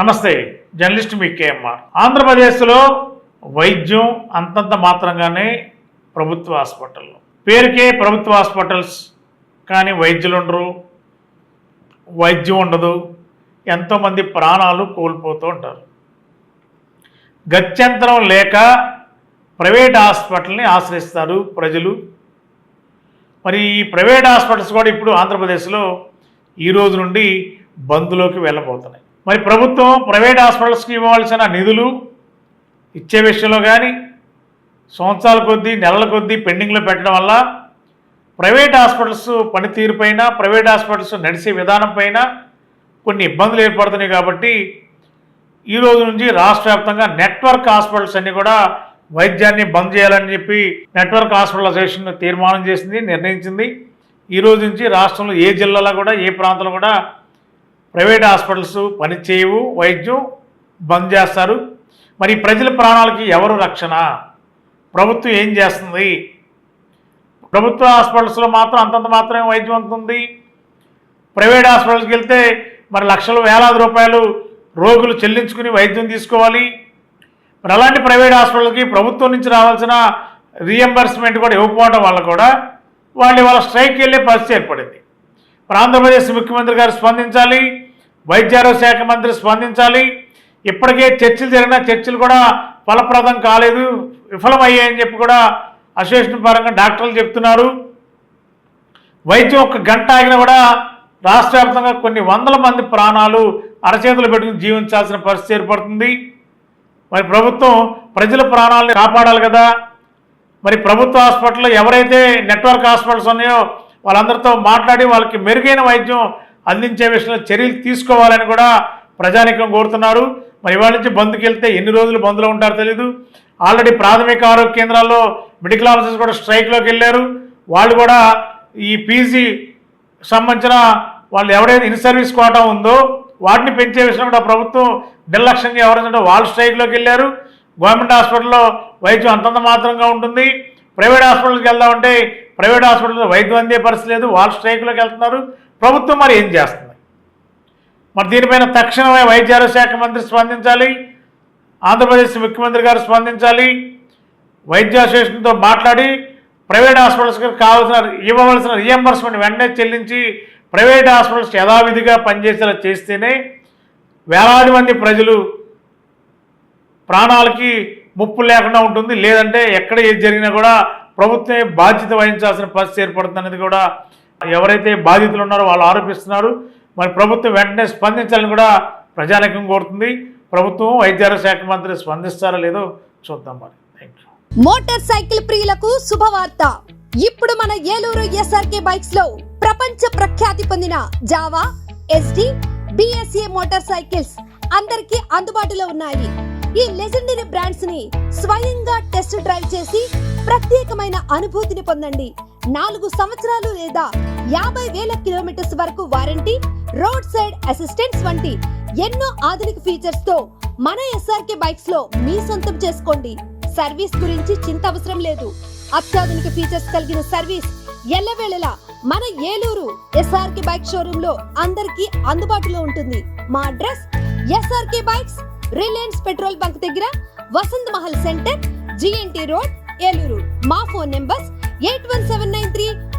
నమస్తే జర్నలిస్ట్ మీ కేఎంఆర్. ఆంధ్రప్రదేశ్లో వైద్యం అంతంత మాత్రంగానే ప్రభుత్వ హాస్పిటల్లో. పేరుకే ప్రభుత్వ హాస్పిటల్స్ కానీ వైద్యులు ఉండరు వైద్యం ఉండదు ఎంతోమంది ప్రాణాలు కోల్పోతూ ఉంటారు. గత్యంతరం లేక ప్రైవేట్ హాస్పిటల్ని ఆశ్రయిస్తారు ప్రజలు. మరి ఈ ప్రైవేట్ హాస్పిటల్స్ కూడా ఇప్పుడు ఆంధ్రప్రదేశ్లో ఈ రోజు నుండి బంద్లోకి వెళ్ళబోతున్నాయి. మరి ప్రభుత్వం ప్రైవేట్ హాస్పిటల్స్కి ఇవ్వవలసిన నిధులు ఇచ్చే విషయంలో కానీ సంవత్సరాల కొద్దీ నెలల కొద్దీ పెండింగ్లో పెట్టడం వల్ల ప్రైవేట్ హాస్పిటల్స్ పనితీరు పైన ప్రైవేట్ హాస్పిటల్స్ నడిచే విధానం పైన కొన్ని ఇబ్బందులు ఏర్పడుతున్నాయి కాబట్టి ఈ రోజు నుంచి రాష్ట్ర వ్యాప్తంగా నెట్వర్క్ హాస్పిటల్స్ అన్నీ కూడా వైద్యాన్ని బంద్ చేయాలని చెప్పి నెట్వర్క్ హాస్పిటలైజేషన్ తీర్మానం చేసింది నిర్ణయించింది. ఈ రోజు నుంచి రాష్ట్రంలో ఏ జిల్లాలో కూడా ఏ ప్రాంతంలో కూడా ప్రైవేట్ హాస్పిటల్స్ పనిచేయవు వైద్యం బంద్ చేస్తారు. మరి ప్రజల ప్రాణాలకి ఎవరు రక్షణ? ప్రభుత్వం ఏం చేస్తుంది? ప్రభుత్వ హాస్పిటల్స్లో మాత్రం అంతంత మాత్రమే వైద్యం అందుతుంది. ప్రైవేట్ హాస్పిటల్స్కి వెళ్తే మరి లక్షలు వేలాది రూపాయలు రోగులు చెల్లించుకుని వైద్యం తీసుకోవాలి. మరి అలాంటి ప్రైవేట్ హాస్పిటల్కి ప్రభుత్వం నుంచి రావాల్సిన రీఎంబర్స్మెంట్ కూడా ఇవ్వకపోవడం వల్ల కూడా వాళ్ళు వాళ్ళ స్ట్రైక్ వెళ్ళే పరిస్థితి ఏర్పడింది. మరి ఆంధ్రప్రదేశ్ ముఖ్యమంత్రి గారు స్పందించాలి. వైద్యారోగ్య శాఖ మంత్రి స్పందించాలి. ఇప్పటికే చర్చలు జరిగిన చర్చలు కూడా ఫలప్రదం కాలేదు. విఫలమయ్యాయని చెప్పి కూడా అసోసియేషన్ పరంగా డాక్టర్లు చెప్తున్నారు. వైద్యం ఒక గంట ఆగినా కూడా రాష్ట్ర వ్యాప్తంగా కొన్ని వందల మంది ప్రాణాలు అరచేతులు పెట్టుకుని జీవించాల్సిన పరిస్థితి ఏర్పడుతుంది. మరి ప్రభుత్వం ప్రజల ప్రాణాలని కాపాడాలి కదా. మరి ప్రభుత్వ హాస్పిటల్లో ఎవరైతే నెట్వర్క్ హాస్పిటల్స్ ఉన్నాయో వాళ్ళందరితో మాట్లాడి వాళ్ళకి మెరుగైన వైద్యం అందించే విషయంలో చర్యలు తీసుకోవాలని కూడా ప్రజానికం కోరుతున్నారు. మరి ఇవాళ నుంచి బంద్కి వెళ్తే ఎన్ని రోజులు బంద్లో ఉంటారో తెలీదు. ఆల్రెడీ ప్రాథమిక ఆరోగ్య కేంద్రాల్లో మెడికల్ ఆఫీసర్స్ కూడా స్ట్రైక్లోకి వెళ్ళారు. వాళ్ళు కూడా ఈ పీజీ సంబంధించిన వాళ్ళు ఎవరైతే ఇన్ సర్వీస్ కోటా ఉందో వాటిని పెంచే విషయంలో కూడా ప్రభుత్వం నిర్లక్ష్యంగా ఎవరైతే వాళ్ళు స్ట్రైక్లోకి వెళ్ళారు. గవర్నమెంట్ హాస్పిటల్లో వైద్యం అంతంత మాత్రంగా ఉంటుంది. ప్రైవేట్ హాస్పిటల్కి వెళ్దామంటే ప్రైవేట్ హాస్పిటల్లో వైద్యం అందే పరిస్థితి లేదు. వాళ్ళు స్ట్రైక్లోకి వెళ్తున్నారు. ప్రభుత్వం మరి ఏం చేస్తుంది? మరి దీనిపైన తక్షణమే వైద్య శాఖ మంత్రి స్పందించాలి ఆంధ్రప్రదేశ్ ముఖ్యమంత్రి గారు స్పందించాలి వైద్య అసోసియేషన్తో మాట్లాడి ప్రైవేట్ హాస్పిటల్స్కి కావాల్సిన ఇవ్వవలసిన రియంబర్స్మెంట్ వెంటనే చెల్లించి ప్రైవేట్ హాస్పిటల్స్ యథావిధిగా పనిచేసేలా చేస్తేనే వేలాది మంది ప్రజలు ప్రాణాలకి ముప్పు లేకుండా ఉంటుంది. లేదంటే ఎక్కడ ఏది జరిగినా కూడా ప్రభుత్వమే బాధ్యత వహించాల్సిన పరిస్థితి ఏర్పడుతుంది అనేది కూడా ఎవరైతే బాధితులు ఉన్నారో వాళ్ళు ఆరోపిస్తున్నారు. మరి ప్రభుత్వం వెంటనే స్పందించాలని కూడా ప్రజానికం కోరుతుంది. ప్రభుత్వం వైద్యారోగ్య శాఖ మంత్రి స్పందిస్తారో లేదో చూద్దాం మరి. మోటార్ సైకిల్ ప్రియులకు శుభవార్త. ఇప్పుడు మన ఏలూరు ఎస్ఆర్కే బైక్స్లో ప్రపంచ ప్రఖ్యాతి పొందిన Jawa Yezdi BSA motor cycles అందరికీ అందుబాటులో ఉన్నాయి. ఈ లెజెండరీ బ్రాండ్స్ని స్వయంగా టెస్ట్ డ్రైవ్ చేసి ప్రత్యేకమైన అనుభూతిని పొందండి. నాలుగు సంవత్సరాలు లేదా యాభై వేల కిలోమీటర్స్ వరకు వారంటీ రోడ్ సైడ్ అసిస్టెంట్స్ వంటి ఎన్నో ఆధునిక ఫీచర్స్తో మన ఎస్ఆర్కే బైక్స్లో మీ సొంతం చేసుకోండి. సర్వీస్ గురించి చింత అవసరం లేదు. అత్యాధునిక ఫీచర్స్ కలిగిన సర్వీస్ ఎల్లవేళలా మన ఏలూరు ఎస్ఆర్కే బైక్ షోరూమ్లో అందరికీ అందుబాటులో ఉంటుంది. మా address SRK bikes Reliance petrol bunk దగ్గర Vasant Mahal centre GNT road Eluru. మా phone numbers eight one seven nine three